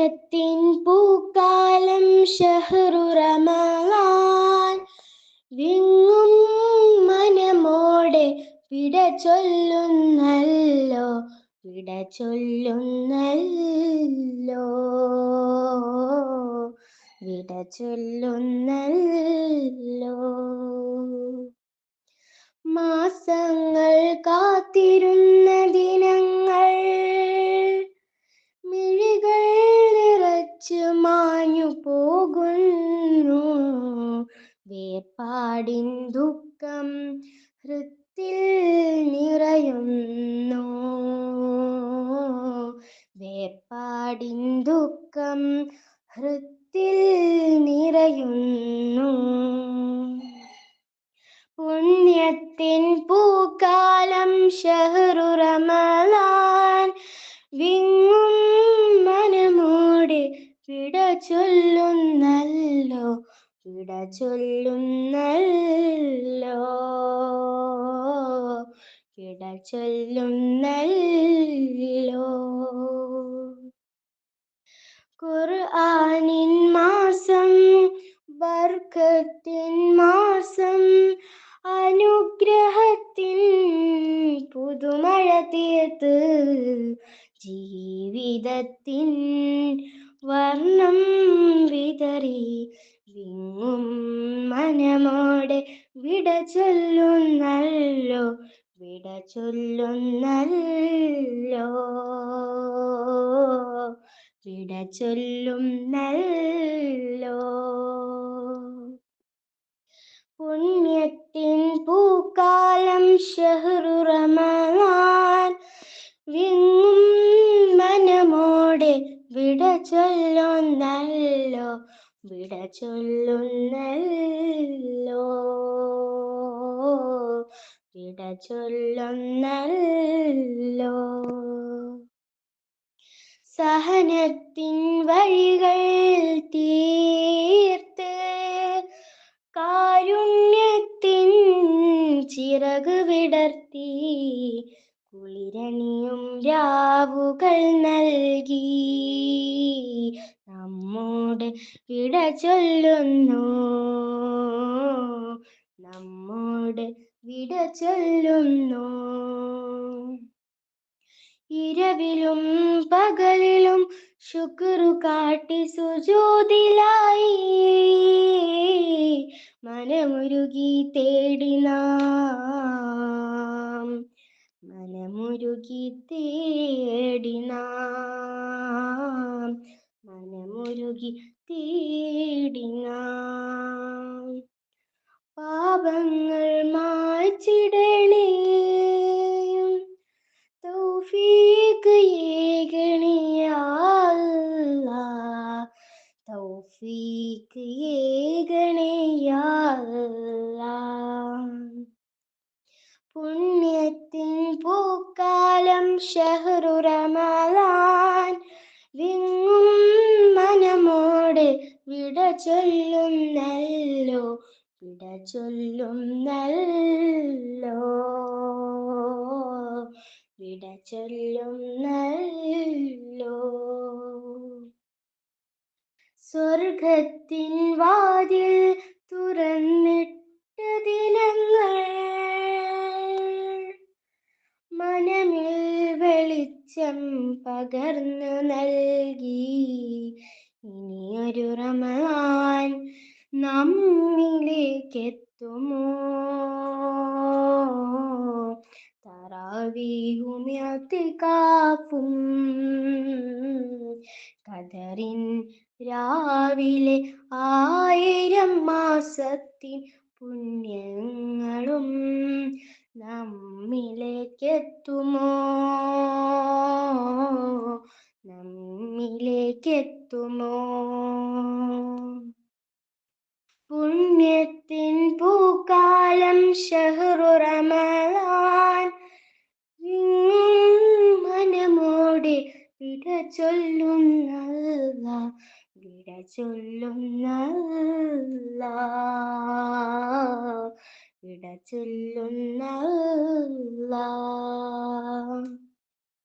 പുണ്യത്തിൻ പൂക്കാലം ഷഹ്റു റമളാൻ. വിങ്ങും മനമോടെ വിട ചൊല്ലുന്നല്ലോ വിട ചൊല്ലുന്നല്ലോ. വിട ചൊല്ലുന്നല്ലോ. മാസങ്ങൾ കാത്തിരുന്ന ദിനങ്ങൾ വേർപാടിൻ ദുഃഖം ഹൃത്തിൽ നിറയുന്നു. വേപ്പാടിൻ ദുഃഖം ഹൃത്തിൽ നിറയുന്നു. പുണ്യത്തിൻ പൂക്കാലം ഷഹ്റു വിട ചൊല്ലുന്നല്ലോ. വിട ചൊല്ലുന്നല്ലോ. ഖുർആനിൻ മാസം ബർക്കത്തിൻ മാസം അനുഗ്രഹത്തിൻ പുതുമഴ തീർത്ത് ജീവിതത്തിൻ വർണം വിങ്ങും മനമോടെ വിട ചൊല്ലുന്നല്ലോ വിട ചൊല്ലുന്നല്ലോ. വിട ചൊല്ലുന്നല്ലോ. പുണ്യത്തിൻ പൂക്കാലം ഷഹ്റു റമളാൻ വിങ്ങും മനമോടെ വിട ചൊല്ലുന്നല്ലോ വിട ചൊല്ലുന്നല്ലോ. വിട ചൊല്ലുന്നല്ലോ. സഹനത്തിൻ വഴികൾ തീർത്ത് കാരുണ്യത്തിൻ ചിറക് വിടർത്തി കുളിരണിയും രാവുകൾ നൽകി. വിട ചൊല്ലുന്നു. നമ്മോട് വിട ചൊല്ലുന്നു. ഇരവിലും പകലിലും ശുക്രു കാട്ടി സുജോതിലായി. മനമുരുകി തേടി മനമുരുകി തേടി മനമുരുകി തേടി പാപങ്ങൾ മായ്ച്ചിടണേ. തൗഫീഖ് ഏകണേ യാ അല്ലാഹ് തൗഫീഖ് ഏകണേ പുണ്യത്തിൻ പൂക്കാലം ഷഹ്റു ചൊല്ലുന്നല്ലോ വിട ചൊല്ലുന്നല്ലോ. വിട ചൊല്ലുന്നല്ലോ. സ്വർഗത്തിൻ വാതിൽ തുറന്നിട്ട ദിനങ്ങൾ മനമിൽ വെളിച്ചം പകർന്നു നൽകി. ഇനിയൊരു റമളാൻ നമ്മിലേക്കെത്തുമോ തറാവീഹുമ്യത്തിക്കാപ്പും കതറിൻ രാവിലെ ആയിരം മാസത്തിൻ പുണ്യങ്ങളും നമ്മിലേക്കെത്തുമോ? നമ്മിലേക്കെത്തുമോ? പുണ്യത്തിൻ പൂക്കാലം ഷഹ്റു വിങ്ങും മനമോടെ വിട ചൊല്ലുന്നല്ല വിട ചൊല്ലുന്നല്ല വിട ചൊല്ലുന്നല്ല